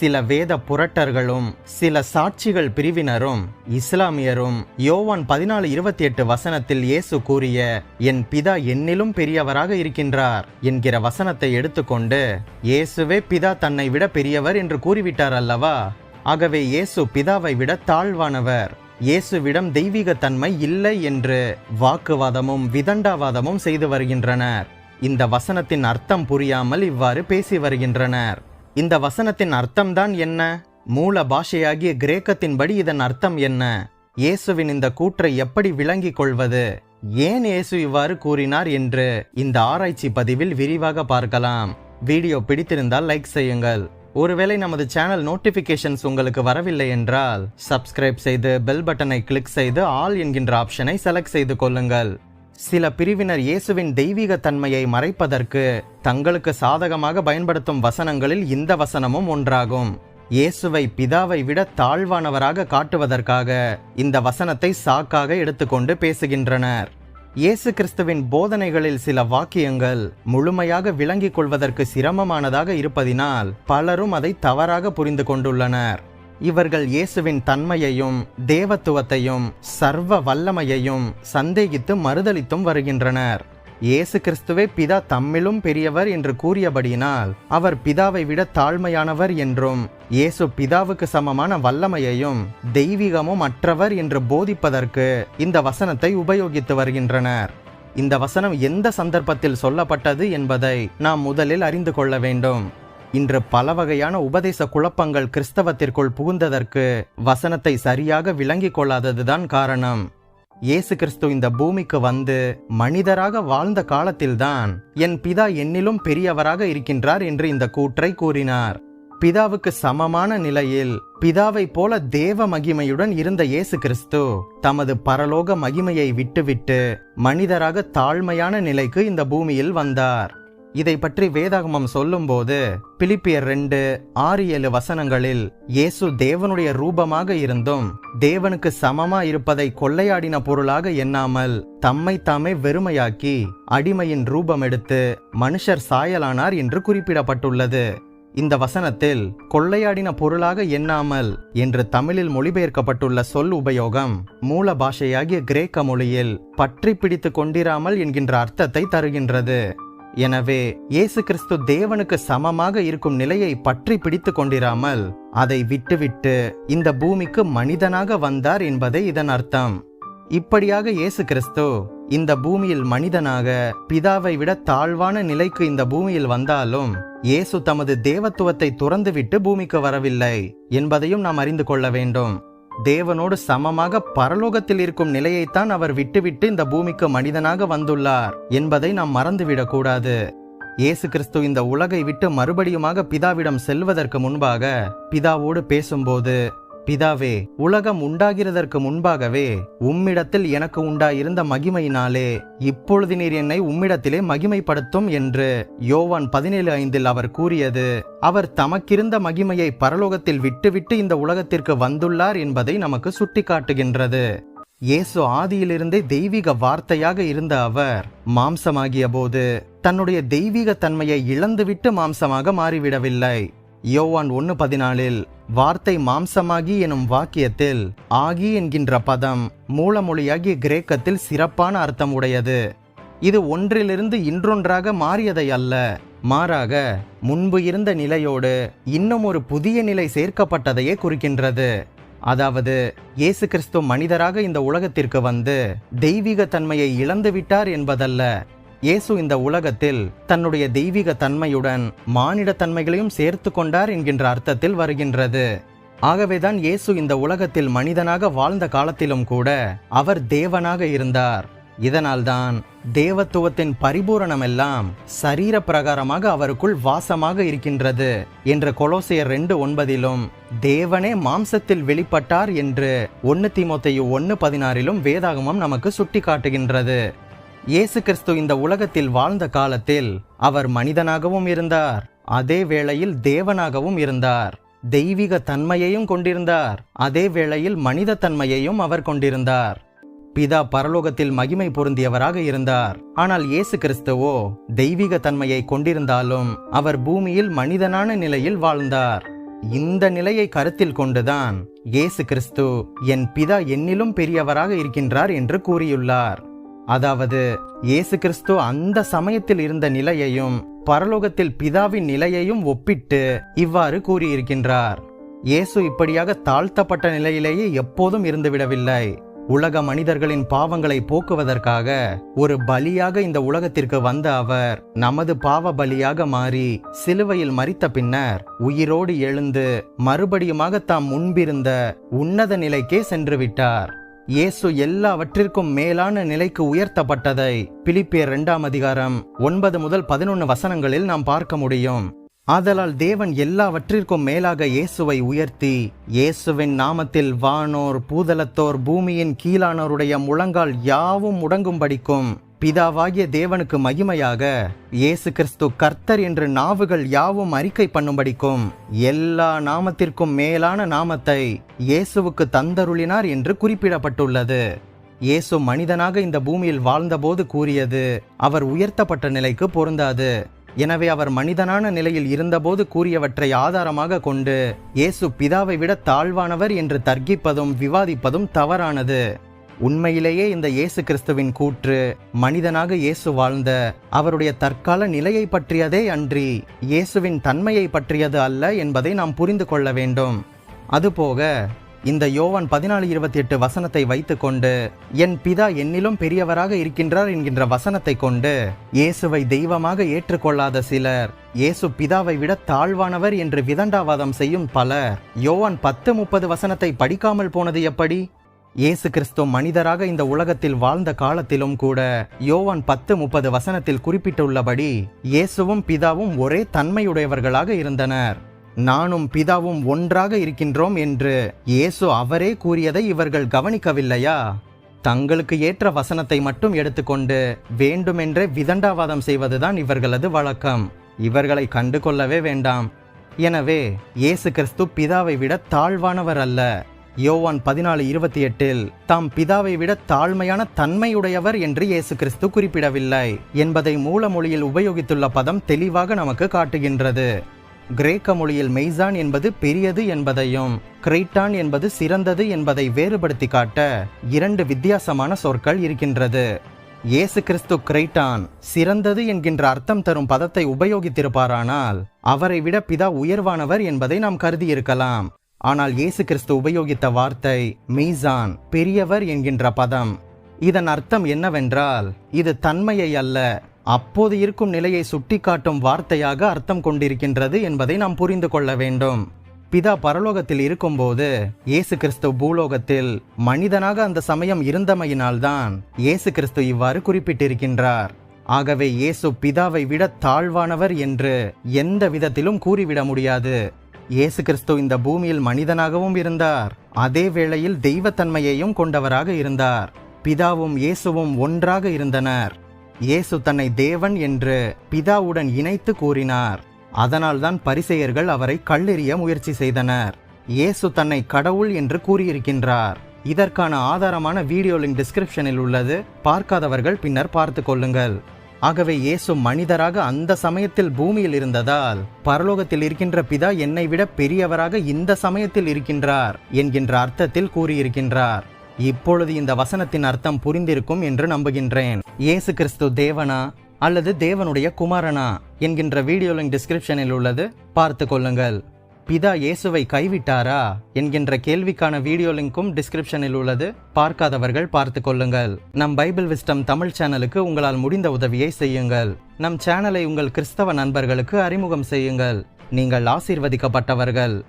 சில வேத புரட்டர்களும் சில சாட்சிகள் பிரிவினரும் இஸ்லாமியரும் யோவான் பதினாலு இருபத்தி எட்டு வசனத்தில் இயேசு கூறிய என் பிதா என்னிலும் பெரியவராக இருக்கின்றார் என்கிற வசனத்தை எடுத்துக்கொண்டு இயேசுவே பிதா தன்னை விட பெரியவர் என்று கூறிவிட்டார் அல்லவா? ஆகவே இயேசு பிதாவை விட தாழ்வானவர். இயேசுவிடம் தெய்வீக தன்மை இல்லை என்று வாக்குவாதமும் விதண்டாவாதமும் செய்து வருகின்றனர். இந்த வசனத்தின் அர்த்தம் புரியாமல் இவ்வாறு பேசி வருகின்றனர். இந்த வசனத்தின் அர்த்தம்தான் என்ன? மூல பாஷையாகிய கிரேக்கத்தின்படி இதன் அர்த்தம் என்ன? இயேசுவின் இந்த கூற்றை எப்படி விளங்கிக் கொள்வது? ஏன் இயேசு இவ்வாறு கூறினார் என்று இந்த ஆராய்ச்சி பதிவில் விரிவாக பார்க்கலாம். வீடியோ பிடித்திருந்தால் லைக் செய்யுங்கள். ஒருவேளை நமது சேனல் நோட்டிபிகேஷன்ஸ் உங்களுக்கு வரவில்லை என்றால் சப்ஸ்கிரைப் செய்து பெல் பட்டனை கிளிக் செய்து ஆல் என்கின்ற ஆப்ஷனை செலக்ட் செய்து கொள்ளுங்கள். சில பிரிவினர் இயேசுவின் தெய்வீக தன்மையை மறைப்பதற்கு தங்களுக்கு சாதகமாக பயன்படுத்தும் வசனங்களில் இந்த வசனமும் ஒன்றாகும். இயேசுவை பிதாவை விட தாழ்வானவராக காட்டுவதற்காக இந்த வசனத்தை சாக்காக எடுத்துக்கொண்டு பேசுகின்றனர். இயேசு கிறிஸ்துவின் போதனைகளில் சில வாக்கியங்கள் முழுமையாக விளங்கிக் கொள்வதற்கு சிரமமானதாக இருப்பதினால் பலரும் அதை தவறாக புரிந்து கொண்டுள்ளனர். இவர்கள் இயேசுவின் தன்மையையும் தேவத்துவத்தையும் சர்வ வல்லமையையும் சந்தேகித்து மறுதலித்தும் வருகின்றனர். இயேசு கிறிஸ்துவே பிதா தம்மிலும் பெரியவர் என்று கூறியபடியினால் அவர் பிதாவை விட தாழ்மையானவர் என்றும் இயேசு பிதாவுக்கு சமமான வல்லமையையும் தெய்வீகமும் அற்றவர் என்று போதிப்பதற்கு இந்த வசனத்தை உபயோகித்து வருகின்றனர். இந்த வசனம் எந்த சந்தர்ப்பத்தில் சொல்லப்பட்டது என்பதை நாம் முதலில் அறிந்து கொள்ள வேண்டும். இன்று பல வகையான உபதேச குழப்பங்கள் கிறிஸ்தவத்திற்குள் புகுந்ததற்கு வசனத்தை சரியாக விளங்கிக் கொள்ளாததுதான் காரணம். இயேசு கிறிஸ்து இந்த பூமிக்கு வந்து மனிதராக வாழ்ந்த காலத்தில்தான் என் பிதா என்னிலும் பெரியவராக இருக்கின்றார் என்று இந்த கூற்றை கூறினார். பிதாவுக்கு சமமான நிலையில் பிதாவை போல தேவ மகிமையுடன் இருந்த இயேசு கிறிஸ்து தமது பரலோக மகிமையை விட்டுவிட்டு மனிதராக தாழ்மையான நிலைக்கு இந்த பூமியில் வந்தார். இதை பற்றி வேதாகமம் சொல்லும்போது பிலிப்பியர் ரெண்டு ஆறு ஏழு வசனங்களில் இயேசு தேவனுடைய ரூபமாக இருந்தும் தேவனுக்கு சமமா இருப்பதை கொள்ளையாடின பொருளாக எண்ணாமல் தம்மை தாமே வெறுமையாக்கி அடிமையின் ரூபம் எடுத்து மனுஷர் சாயலானார் என்று குறிப்பிடப்பட்டுள்ளது. இந்த வசனத்தில் கொள்ளையாடின பொருளாக எண்ணாமல் என்று தமிழில் மொழிபெயர்க்கப்பட்டுள்ள சொல் உபயோகம் மூல பாஷையாகிய கிரேக்க மொழியில் பற்றி பிடித்து கொண்டிராமல் என்கின்ற அர்த்தத்தை தருகின்றது. எனவே இயேசு கிறிஸ்து தேவனுக்கு சமமாக இருக்கும் நிலையை பற்றி பிடித்து கொண்டிராமல் அதை விட்டுவிட்டு இந்த பூமிக்கு மனிதனாக வந்தார் என்பதே இதன் அர்த்தம். இப்படியாக இயேசு கிறிஸ்து இந்த பூமியில் மனிதனாக பிதாவை விட தாழ்வான நிலைக்கு இந்த பூமியில் வந்தாலும் இயேசு தமது தேவத்துவத்தை துறந்துவிட்டு பூமிக்கு வரவில்லை என்பதையும் நாம் அறிந்து கொள்ள வேண்டும். தேவனோடு சமமாக பரலோகத்தில் இருக்கும் நிலையைத்தான் அவர் விட்டுவிட்டு இந்த பூமிக்கு மனிதனாக வந்துள்ளார் என்பதை நாம் மறந்துவிடக்கூடாது. இயேசு கிறிஸ்து இந்த உலகை விட்டு மறுபடியுமாக பிதாவிடம் செல்வதற்கு முன்பாக பிதாவோடு பேசும்போது பிதாவே உலகம் உண்டாகிறதற்கு முன்பாகவே உம்மிடத்தில் எனக்கு உண்டாயிருந்த மகிமையினாலே இப்பொழுது நீர் என்னை உம்மிடத்திலே மகிமைப்படுத்தும் என்று யோவான் பதினேழு ஐந்தில் அவர் கூறியது. அவர் தமக்கிருந்த மகிமையை பரலோகத்தில் விட்டுவிட்டு இந்த உலகத்திற்கு வந்துள்ளார் என்பதை நமக்கு சுட்டிக்காட்டுகின்றது. இயேசு ஆதியிலிருந்தே தெய்வீக வார்த்தையாக இருந்த அவர் மாம்சமாகிய போது தன்னுடைய தெய்வீக தன்மையை இழந்துவிட்டு மாம்சமாக மாறிவிடவில்லை. யோவான் ஒன்று பதினாலில் வார்த்தை மாம்சமாகி எனும் வாக்கியத்தில் ஆகி என்கின்ற பதம் மூலமொழியாகிய கிரேக்கத்தில் சிறப்பான அர்த்தம் உடையது. இது ஒன்றிலிருந்து இன்றொன்றாக மாறியதை அல்ல. மாறாக முன்பு இருந்த நிலையோடு இன்னும் ஒரு புதிய நிலை சேர்க்கப்பட்டதையே குறிக்கின்றது. அதாவது இயேசு கிறிஸ்து மனிதராக இந்த உலகத்திற்கு வந்து தெய்வீக தன்மையை இழந்து விட்டார் என்பதல்ல. இயேசு இந்த உலகத்தில் தன்னுடைய தெய்வீக தன்மையுடன் மானிட தன்மைகளையும் சேர்த்து கொண்டார் என்கின்ற அர்த்தத்தில் வருகின்றது. ஆகவேதான் இயேசு இந்த உலகத்தில் மனிதனாக வாழ்ந்த காலத்திலும் கூட அவர் தேவனாக இருந்தார். இதனால்தான் தேவத்துவத்தின் பரிபூரணமெல்லாம் சரீர பிரகாரமாக அவருக்குள் வாசமாக இருக்கின்றது என்ற கொலோசியர் ரெண்டு ஒன்பதிலும் தேவனே மாம்சத்தில் வெளிப்பட்டார் என்று ஒன்னு திமுத்தையு ஒன்னு பதினாறிலும் வேதாகமம் நமக்கு சுட்டிக்காட்டுகின்றது. இயேசு கிறிஸ்து இந்த உலகத்தில் வாழ்ந்த காலத்தில் அவர் மனிதனாகவும் இருந்தார். அதே வேளையில் தேவனாகவும் இருந்தார். தெய்வீக தன்மையையும் கொண்டிருந்தார். அதே வேளையில் மனித தன்மையையும் அவர் கொண்டிருந்தார். பிதா பரலோகத்தில் மகிமை பொருந்தியவராக இருந்தார். ஆனால் இயேசு கிறிஸ்துவோ தெய்வீக தன்மையை கொண்டிருந்தாலும் அவர் பூமியில் மனிதனான நிலையில் வாழ்ந்தார். இந்த நிலையை கருத்தில் கொண்டுதான் இயேசு கிறிஸ்து என் பிதா என்னிலும் பெரியவராக இருக்கின்றார் என்று கூறியுள்ளார். அதாவது இயேசு கிறிஸ்து அந்த சமயத்தில் இருந்த நிலையையும் பரலோகத்தில் பிதாவின் நிலையையும் ஒப்பிட்டு இவ்வாறு கூறியிருக்கின்றார். இயேசு இப்படியாக தாழ்த்தப்பட்ட நிலையிலேயே எப்போதும் இருந்துவிடவில்லை. உலக மனிதர்களின் பாவங்களை போக்குவதற்காக ஒரு பலியாக இந்த உலகத்திற்கு வந்த அவர் நமது பாவ பலியாக மாறி சிலுவையில் மறித்த பின்னர் உயிரோடு எழுந்து மறுபடியுமாக தாம் முன்பிருந்த உன்னத நிலைக்கே சென்று விட்டார். இயேசு எல்லாவற்றிற்கும் மேலான நிலைக்கு உயர்த்தப்பட்டதை. பிலிப்பியர் இரண்டாம் அதிகாரம் ஒன்பது முதல் பதினொன்று வசனங்களில் நாம் பார்க்க முடியும். ஆதலால் தேவன் எல்லாவற்றிற்கும் மேலாக இயேசுவை உயர்த்தி இயேசுவின் நாமத்தில் வானோர் பூதலத்தோர் பூமியின் கீழானோருடைய முழங்கால் யாவும் முடங்கும்படிக்கும் பிதாவாகிய தேவனுக்கு மகிமையாக இயேசு கிறிஸ்து கர்த்தர் என்று நாவுகள் யாவும் அறிக்கை பண்ணும்படிக்கும் எல்லா நாமத்திற்கும் மேலான நாமத்தை இயேசுவுக்கு தந்தருளினார் என்று குறிப்பிடப்பட்டுள்ளது. இயேசு மனிதனாக இந்த பூமியில் வாழ்ந்தபோது கூறியது அவர் உயர்த்தப்பட்ட நிலைக்கு பொருந்தாது. எனவே அவர் மனிதனான நிலையில் இருந்தபோது கூறியவற்றை ஆதாரமாக கொண்டு இயேசு பிதாவை விட தாழ்வானவர் என்று தர்க்கிப்பதும் விவாதிப்பதும் தவறானது. உண்மையிலேயே இந்த இயேசு கிறிஸ்துவின் கூற்று மனிதனாக இயேசு வாழ்ந்த அவருடைய தற்கால நிலையை பற்றியதே அன்றி இயேசுவின் தன்மையை பற்றியது அல்ல என்பதை நாம் புரிந்து கொள்ள வேண்டும். அதுபோக இந்த யோவான் பதினாலு இருபத்தி எட்டு வசனத்தை வைத்துக்கொண்டு என் பிதா என்னிலும் பெரியவராக இருக்கின்றார் என்கின்ற வசனத்தை கொண்டு இயேசுவை தெய்வமாக ஏற்றுக்கொள்ளாத சிலர் இயேசு பிதாவை விட தாழ்வானவர் என்று விதண்டாவாதம் செய்யும் பலர் யோவான் பத்து முப்பது வசனத்தை படிக்காமல் போனது எப்படி? இயேசு கிறிஸ்து மனிதராக இந்த உலகத்தில் வாழ்ந்த காலத்திலும் கூட யோவான் பத்து முப்பது வசனத்தில் குறிப்பிட்டுள்ளபடி இயேசுவும் பிதாவும் ஒரே தன்மையுடையவர்களாக இருந்தனர். நானும் பிதாவும் ஒன்றாக இருக்கின்றோம் என்று இயேசு அவரே கூறியதை இவர்கள் கவனிக்கவில்லையா? தங்களுக்கு ஏற்ற வசனத்தை மட்டும் எடுத்துக்கொண்டு வேண்டுமென்றே விதண்டாவாதம் செய்வதுதான் இவர்களது வழக்கம். இவர்களை கண்டு கொள்ளவே வேண்டாம். எனவே இயேசு கிறிஸ்து பிதாவை விட தாழ்வானவர் அல்ல. யோவான் பதினாலு இருபத்தி எட்டில் தாம் பிதாவை விட தாழ்மையான தன்மையுடையவர் என்று இயேசு கிறிஸ்து குறிப்பிடவில்லை என்பதை மூலமொழியில் உபயோகித்துள்ள பதம் தெளிவாக நமக்கு காட்டுகின்றது. கிரேக்க மொழியில் மெய்சான் என்பது பெரியது என்பதையும் கிரைட்டான் என்பது சிறந்தது என்பதை வேறுபடுத்தி காட்ட இரண்டு வித்தியாசமான சொற்கள் இருக்கின்றது. இயேசு கிறிஸ்து கிரைட்டான் சிறந்தது என்கின்ற அர்த்தம் தரும் பதத்தை உபயோகித்திருப்பாரானால் அவரை விட பிதா உயர்வானவர் என்பதை நாம் கருதியிருக்கலாம். ஆனால் இயேசு கிறிஸ்து உபயோகித்த வார்த்தை மீசான் பெரியவர் என்கின்ற பதம். இதன் அர்த்தம் என்னவென்றால் இது தன்மையை அல்ல அப்போது இருக்கும் நிலையை சுட்டிக்காட்டும் வார்த்தையாக அர்த்தம் கொண்டிருக்கின்றது என்பதை நாம் புரிந்து கொள்ள வேண்டும். பிதா பரலோகத்தில் இருக்கும்போது இயேசு கிறிஸ்து பூலோகத்தில் மனிதனாக அந்த சமயம் இருந்தமையினால்தான் இயேசு கிறிஸ்து இவ்வாறு குறிப்பிட்டிருக்கின்றார். ஆகவே இயேசு பிதாவை விட தாழ்வானவர் என்று எந்த விதத்திலும் கூறிவிட முடியாது. இயேசு கிறிஸ்து இந்த பூமியில் மனிதனாகவும் இருந்தார். அதே வேளையில் தெய்வத்தன்மையையும் கொண்டவராக இருந்தார். பிதாவும் இயேசுவும் ஒன்றாக இருந்தனர். இயேசு தன்னை தேவன் என்று பிதாவுடன் இணைத்து கூறினார். அதனால்தான் பரிசெயர்கள் அவரை கல்லெறிய முயற்சி செய்தனர். இயேசு தன்னை கடவுள் என்று கூறியிருக்கின்றார். இதற்கான ஆதாரமான வீடியோ லிங்க் டிஸ்கிரிப்ஷனில் உள்ளது. பார்க்காதவர்கள் பின்னர் பார்த்து கொள்ளுங்கள். ஆகவே இயேசு மனிதராக அந்த சமயத்தில் பூமியில் இருந்ததால் பரலோகத்தில் இருக்கின்ற பிதா என்னை விட பெரியவராக இந்த சமயத்தில் இருக்கின்றார் என்கின்ற அர்த்தத்தில் கூறியிருக்கின்றார். இப்பொழுது இந்த வசனத்தின் அர்த்தம் புரிந்திருக்கும் என்று நம்புகின்றேன். இயேசு கிறிஸ்து தேவனா அல்லது தேவனுடைய குமாரனா என்கின்ற வீடியோ லிங்க் டிஸ்கிரிப்ஷனில் உள்ளது. பார்த்து கொள்ளுங்கள். பிதா இயேசுவை கைவிட்டாரா என்கின்ற கேள்விக்கான வீடியோ லிங்க்கும் டிஸ்கிரிப்ஷனில் உள்ளது. பார்க்காதவர்கள் பார்த்து கொள்ளுங்கள். நம் பைபிள் விஸ்டம் தமிழ் சேனலுக்கு உங்களால் முடிந்த உதவியை செய்யுங்கள். நம் சேனலை உங்கள் கிறிஸ்தவ நண்பர்களுக்கு அறிமுகம் செய்யுங்கள். நீங்கள் ஆசீர்வதிக்கப்பட்டவர்கள்.